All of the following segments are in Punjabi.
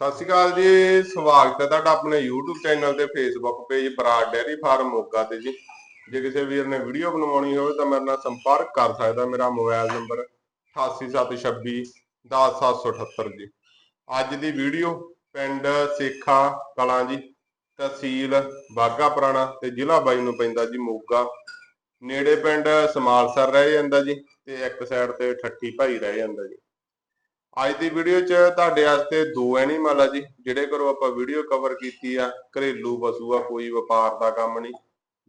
ਸਤਿ ਸ਼੍ਰੀ ਅਕਾਲ ਜੀ, ਸਵਾਗਤ ਹੈ ਤੁਹਾਡਾ ਆਪਣੇ YouTube ਚੈਨਲ ਤੇ Facebook page Brar dairy farm Moga ਤੇ ਜੀ। ਜੇ ਕਿਸੇ ਵੀਰ ਨੇ ਵੀਡੀਓ ਬਣਵਾਉਣੀ ਹੋਵੇ ਤਾਂ ਮੇਰੇ ਨਾਲ ਸੰਪਰਕ ਕਰ ਸਕਦਾ, ਮੇਰਾ ਮੋਬਾਈਲ ਨੰਬਰ 8876 10778 ਜੀ। ਅੱਜ ਦੀ ਵੀਡੀਓ ਪਿੰਡ ਸੇਖਾ ਕਲਾਂ ਜੀ, ਤਹਿਸੀਲ ਬਾਗਾ ਪੁਰਾਣਾ ਤੇ ਜ਼ਿਲ੍ਹਾ ਬਾਈ ਨੂੰ ਪੈਂਦਾ ਜੀ ਮੋਗਾ। ਨੇੜੇ ਪਿੰਡ ਸਮਾਲਸਰ ਰਹਿ ਜਾਂਦਾ ਜੀ ਤੇ ਇੱਕ ਸਾਈਡ ਤੇ ਠੱਠੀ ਭਾਈ ਰਹਿ ਜਾਂਦਾ ਜੀ। ਅੱਜ ਦੀ ਵੀਡੀਓ 'ਚ ਤੁਹਾਡੇ ਵਾਸਤੇ ਦੋ ਐਨੀਮਲ ਆ ਜੀ ਜਿਹੜੇ ਕੋਲ ਆਪਾਂ ਵੀਡੀਓ ਕਵਰ ਕੀਤੀ ਆ ਘਰੇਲੂ ਪਸ਼ੂ ਆ ਕੋਈ ਵਪਾਰ ਦਾ ਕੰਮ ਨਹੀਂ।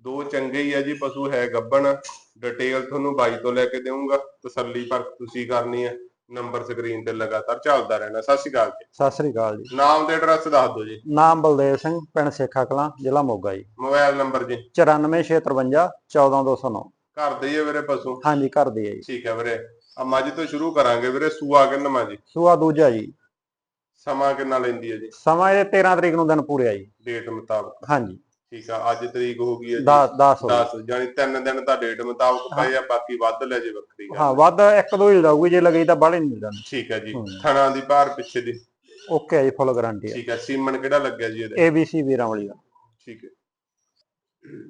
ਦੋ ਚੰਗੇ ਹੀ ਆ ਜੀ ਪਸ਼ੂ ਹੈ ਗੱਬਣ ਡਿਟੇਲ ਤੁਹਾਨੂੰ ਬਾਈ ਤੋਂ ਲੈ ਕੇ ਦੇਵਾਂਗਾ ਤਸੱਲੀ ਪਰ ਤੁਸੀਂ ਕਰਨੀ ਹੈ ਨੰਬਰ ਸਕਰੀਨ ਤੇ ਲਗਾਤਾਰ ਚੱਲਦਾ ਰਹਿਣਾ ਸਤਿ ਸ਼੍ਰੀ ਅਕਾਲ ਜੀ। ਸਤਿ ਸ੍ਰੀ ਅਕਾਲ ਜੀ। ਨਾਮ ਤੇ ਐਡਰੈਸ ਦੱਸ ਦਿਓ ਜੀ। ਨਾਮ ਬਲਦੇਵ ਸਿੰਘ ਪਿੰਡ ਸੇਖਾ ਕਲਾਂ ਜ਼ਿਲ੍ਹਾ ਮੋਗਾ ਜੀ। ਮੋਬਾਈਲ ਨੰਬਰ ਜੀ। 94653 14209 ਘਰ ਦੇ ਹੀ ਆ ਵੀਰੇ ਪਸ਼ੂ? ਹਾਂਜੀ ਘਰ ਦੀ ਹੈ ਜੀ। ਠੀਕ ਹੈ ਵੀਰੇ। ਆ ਮੱਝ ਤੋਂ ਸ਼ੁਰੂ ਕਰਾਂਗੇ ਵੀਰੇ ਸੂਆ ਕਿੰਨਾ ਜੀ? ਸੂਆ ਦੂਜਾ ਜੀ। ਸਮਾਂ ਕਿੰਨਾ ਲੈਂਦੀ ਹੈ ਜੀ? ਸਮਾਂ ਇਹ 13 ਤਰੀਕ ਨੂੰ ਦਿਨ ਪੂਰੇ ਆ ਜੀ। ਡੇਟ ਮੁਤਾਬਕ। ਹਾਂਜੀ। ਠੀਕ ਆ ਅੱਜ ਤਰੀਕ ਹੋ ਗਈ ਹੈ ਜੀ। 10 10 10 ਜਾਨੀ ਤਿੰਨ ਦਿਨ ਤਾਂ ਡੇਟ ਮੁਤਾਬਕ ਪਏ ਆ ਬਾਕੀ ਵੱਧ ਲੈ ਜੇ ਵੱਖਰੀ ਹਾਂ ਵੱਧ ਇੱਕ ਦੋ ਹੀ ਲਾਊਗੀ ਜੇ ਲਗਈ ਤਾਂ ਬਾਹਲੇ ਨਹੀਂ ਜਾਣੀ ਠੀਕ ਹੈ ਜੀ। ਥਣਾ ਦੀ ਭਾਰ ਪਿੱਛੇ ਦੀ। ਓਕੇ ਜੀ ਫੁੱਲ ਗਾਰੰਟੀ ਹੈ ਠੀਕ ਹੈ ਸੀਮਨ ਕਿਹੜਾ ਲੱਗਿਆ ਜੀ ਇਹਦੇ? ABC ਵੀਰਾਂ ਵਾਲੀ ਦਾ। ਠੀਕ ਹੈ।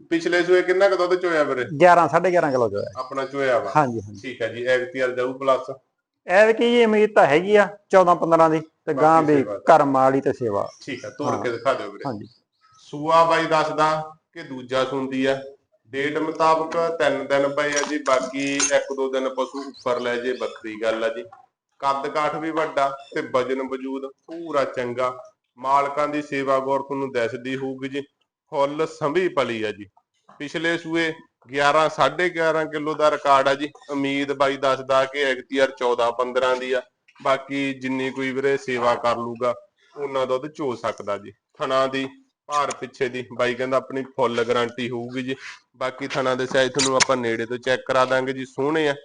ਪਿਛਲੇ ਸੂਏ ਕਿੰਨਾ ਕੁ ਦੁੱਧ ਚੋਇਆ ਵੀਰੇ? 11 11.5 ਕਿਲੋ ਹੈ। ਆਪਣਾ ਚੋਇਆ ਵਾ। ਹਾਂਜੀ ਹਾਂਜੀ। ਠੀਕ ਹੈ ਜੀ ਐਗਤੀਆਰ ਜਾਊ ਪਲੱਸ ਇਹ ਕੀ ਜੀ ਉਮੀਦ ਤਾਂ ਹੈਗੀ ਆ 14 15 ਦੀ ਤੇ ਗਾਂ ਵੀ। ਕਰਮ ਵਾਲੀ ਤੇ ਸੇਵਾ। ਠੀਕ ਹੈ ਤੋੜ। ਕੇ ਦਿਖਾ ਦਿਓ ਵੀਰੇ। ਹਾਂਜੀ। ਸੂਆ ਬਾਈ ਦੱਸਦਾ ਕਿ ਦੂਜਾ ਸੁੰਦੀ ਆ। ਡੇਟ ਮੁਤਾਬਕ ਤਿੰਨ ਦਿਨ ਪਏ ਆ ਜੀ ਬਾਕੀ ਇੱਕ ਦੋ ਦਿਨ ਪਸ਼ੂ ਉੱਪਰ ਲੈ ਜੇ ਵੱਖਰੀ ਗੱਲ ਆ ਜੀ। ਕੱਦ ਕਾਠ ਵੀ ਵੱਡਾ ਤੇ ਵਜਨ ਵਜੂਦ ਪੂਰਾ ਚੰਗਾ। ਮਾਲਕਾਂ ਦੀ ਸੇਵਾ ਗੌਰ ਤੁਹਾਨੂੰ ਦਿਸਦੀ ਹੋਊਗੀ ਜੀ। ਫੁੱਲ ਸੰਭੀ ਪਲੀ ਆ ਜੀ। ਪਿਛਲੇ ਸੂਏ 11 11.5 ਕਿਲੋ ਦਾ ਰਿਕਾਰਡ ਆ ਜੀ। ਉਮੀਦ ਬਾਈ ਦੱਸਦਾ ਕਿ ਐਗਤੀਆਰ 14 15 ਦੀ ਆ। ਬਾਕੀ ਜਿੰਨੀ ਕੋਈ ਵੀਰੇ ਸੇਵਾ ਕਰ ਲੂਗਾ, ਉਹਨਾਂ ਦੁੱਧ ਚੋ ਸਕਦਾ ਜੀ। ਥਣਾ ਦੀ ਭਾਰ ਪਿੱਛੇ ਦੀ, ਬਾਈ ਕਹਿੰਦਾ ਆਪਣੀ ਫੁੱਲ ਗਾਰੰਟੀ ਹੋਊਗੀ ਜੀ। ਬਾਕੀ ਥਣਾ ਦੇ ਸਾਈਜ਼ ਤੁਹਾਨੂੰ ਆਪਾਂ ਨੇੜੇ ਤੋਂ ਚੈੱਕ ਕਰਾ ਦਾਂਗੇ ਜੀ, ਸੋਹਣੇ ਆ।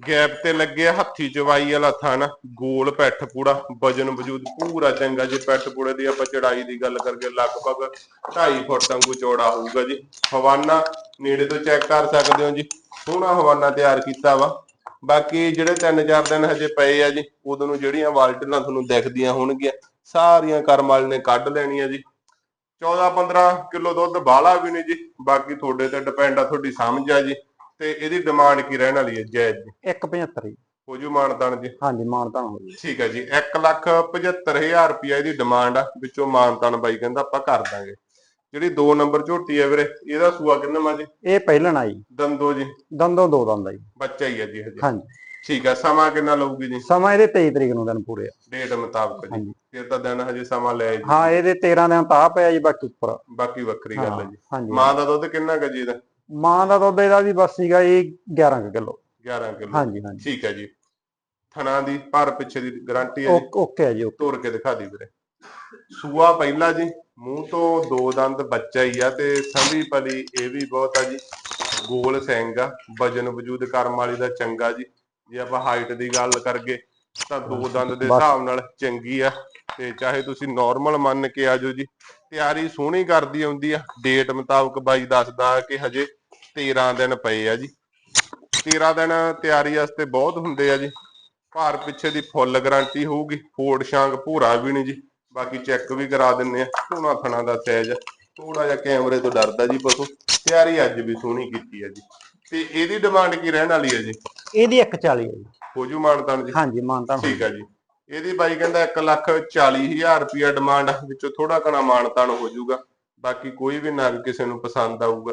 ਗੈਪ ਤੇ ਲੱਗੇ ਆ ਹੱਥੀ ਚਵਾਈ ਵਾਲਾ ਥਣ, ਗੋਲ ਪੈਠ ਪੂੜਾ, ਵਜਨ ਵਜੂਦ ਪੂਰਾ ਚੰਗਾ ਜੀ ਪੈਠ ਪੂੜੇ ਦੀ ਆਪਾਂ ਚੜਾਈ ਦੀ ਗੱਲ ਕਰਕੇ ਲਗਭਗ 2.5 ਫੁੱਟ ਵਾਂਗੂ ਚੌੜਾ ਹੋਊਗਾ ਜੀ। ਹਵਾਨਾ ਨੇੜੇ ਤੋਂ ਚੈੱਕ ਕਰ ਸਕਦੇ ਹੋ ਜੀ। ਸੋਹਣਾ ਹਵਾਨਾ ਤਿਆਰ ਕੀਤਾ ਵਾ। ਬਾਕੀ ਜਿਹੜੇ 3-4 ਦਿਨ ਹਜੇ ਪਏ ਆ ਜੀ, ਉਦੋਂ ਨੂੰ ਜਿਹੜੀਆਂ ਵਾਲਟਲਾਂ ਤੁਹਾਨੂੰ ਦਿਖਦੀਆਂ ਹੋਣਗੀਆਂ, ਸਾਰੀਆਂ ਕਰਮ ਵਾਲੇ ਨੇ ਕੱਢ ਲੈਣੀਆਂ ਜੀ। 14-15 ਕਿਲੋ ਦੁੱਧ ਬਾਹਲਾ ਵੀ ਨਹੀਂ ਜੀ। ਬਾਕੀ ਤੁਹਾਡੇ ਤੇ ਡਿਪੈਂਡ ਆ, ਤੁਹਾਡੀ ਸਮਝ ਆ ਜੀ। ਤੇ ਇਹਦੀ ਡਿਮਾਂਡ ਕੀ ਰਹਿਣ ਵਾਲੀ ਹੈ ਜਾਇਜ਼? ਜੀ 175 ਜੀ ਹੋ। ਜੂ ਮਾਨਤਾਨ ਜੀ ਹਾਂਜੀ ਮਾਨਤਾਨ ਹੋ ਜੀ ਠੀਕ ਹੈ ਜੀ 175000 ਰੁਪਇਆ ਇਹਦੀ ਡਿਮਾਂਡ ਆ ਵਿੱਚੋਂ ਮਾਨਤਾਨ ਬਾਈ ਕਹਿੰਦਾ ਆਪਾਂ ਕਰ ਦਾਂਗੇ। ਜਿਹੜੀ 2 ਨੰਬਰ ਝੋਟੀ ਹੈ ਵੀਰੇ ਇਹਦਾ ਸੂਆ ਕਿੰਨਾ ਮਾ ਜੀ? ਇਹ ਪਹਿਲਣ ਆਈ। ਦੰਦੋ ਜੀ। ਦੰਦੋਂ ਦੋ ਦੰਦ ਆ ਜੀ ਬੱਚਾ ਹੀ ਹੈ ਜੀ ਹਜੇ। ਹਾਂਜੀ। ਠੀਕ ਹੈ ਸਮਾਂ ਕਿੰਨਾ ਲਊਗੀ ਜੀ? ਸਮਾਂ ਇਹਦੇ 23 ਤਰੀਕ ਨੂੰ ਦਿਨ ਪੂਰੇ ਆ। ਡੇਟ ਮੁਤਾਬਕ ਜੀ। ਫਿਰ ਤਾਂ ਦਿਨ ਹਜੇ ਸਮਾਂ ਲੈ ਜੀ। ਹਾਂ ਇਹਦੇ 13 ਦਿਨ ਤਾਂ ਆ ਪਿਆ ਜੀ ਬਾਕੀ ਉੱਪਰ। ਬਾਕੀ ਵੱਖਰੀ ਗੱਲ ਹੈ ਜੀ। ਮਾਂ ਦਾ ਦੁੱਧ ਕਿੰਨਾ ਕੁ ਜੀ ਇਹਦਾ? ਮਾਂ ਦਾ ਦੁੱਧ ਇਹਦਾ ਵੀ ਬਸ ਸੀਗਾ ਜੀ 11 ਕਿਲੋ। 11 ਕਿਲੋ। ਹਾਂਜੀ ਹਾਂਜੀ। ਠੀਕ ਹੈ ਜੀ। ਥਣਾ ਦੀ ਪਰ ਪਿੱਛੇ ਦੀ ਗਾਰੰਟੀ ਹੈ ਜੀ। ਓਕ- ਹੈ ਜੀ ਓਕੇ। ਤੋੜ ਕੇ ਦਿਖਾ ਦੀ ਵੀਰੇ। ਸੂਆ ਪਹਿਲਾ ਜੀ ਮੂੰਹ ਤੋਂ ਦੋ ਦੰਦ ਬੱਚਾ ਹੀ ਆ ਤੇ ਸੰਭੀ ਪਲੀ ਇਹ ਵੀ ਬਹੁਤ ਆ ਜੀ। ਗੋਲ ਸਿੰਘ ਆ ਵਜਨ ਵਜੂਦ ਕਰਮ ਵਾਲੀ ਦਾ ਚੰਗਾ ਜੀ। ਜੇ ਆਪਾਂ ਹਾਈਟ ਦੀ ਗੱਲ ਕਰਗੇ ਤਾਂ ਦੋ ਦੰਦ ਦੇ। ਹਿਸਾਬ ਨਾਲ ਚੰਗੀ ਆ ਤੇ ਚਾਹੇ ਤੁਸੀਂ ਨਾਰਮਲ ਮੰਨ ਕੇ ਆਜੋ ਜੀ। ਤਿਆਰੀ ਸੋਹਣੀ ਕਰਦੀ ਆਉਂਦੀ ਆ। ਡੇਟ ਮੁਤਾਬਕ ਬਾਈ ਦੱਸਦਾ ਕਿ ਹਜੇ 13 ਦਿਨ ਪਏ ਆ ਜੀ। 13 ਦਿਨ ਤਿਆਰੀ ਵਾਸਤੇ ਬਹੁਤ ਹੁੰਦੇ ਆ ਜੀ। ਭਾਰ ਪਿੱਛੇ ਦੀ ਫੁੱਲ ਗਾਰੰਟੀ ਹੋਊਗੀ ਫੋੜ ਸ਼ਾਂਗ ਭੂਰਾ ਵੀ ਨਹੀਂ ਜੀ। ਬਾਕੀ ਚੈੱਕ ਵੀ ਕਰਾ ਦਿੰਨੇ ਆ ਧੂਣਾ ਥਣਾ ਦਾ ਸਾਈਜ਼ ਥੋੜਾ ਜਿਹਾ ਕੈਮਰੇ ਤੋਂ ਡਰਦਾ ਜੀ ਪਸ਼ੂ। ਤਿਆਰੀ ਅੱਜ ਵੀ ਸੋਹਣੀ ਕੀਤੀ ਹੈ ਜੀ। ਤੇ ਇਹਦੀ ਡਿਮਾਂਡ ਕੀ ਰਹਿਣ ਵਾਲੀ ਹੈ ਜੀ? ਇਹਦੀ 140 ਹੈ ਜੀ। ਹੋਜੂ ਮਾਨਤਾਨ ਜੀ? ਹਾਂਜੀ ਮਾਨਤਾਨ। ਠੀਕ ਹੈ ਜੀ। ਇਹਦੀ ਬਾਈ ਕਹਿੰਦਾ 1 ਲੱਖ 40 ਹਜ਼ਾਰ ਰੁਪਇਆ ਡਿਮਾਂਡ ਵਿੱਚੋਂ ਥੋੜਾ ਘਣਾ ਮਾਨਤਾਨ ਹੋ ਜਾਊਗਾ। ਬਾਕੀ ਕੋਈ ਵੀ ਨਗ ਕਿਸੇ ਨੂੰ ਪਸੰਦ ਆਊਗਾ।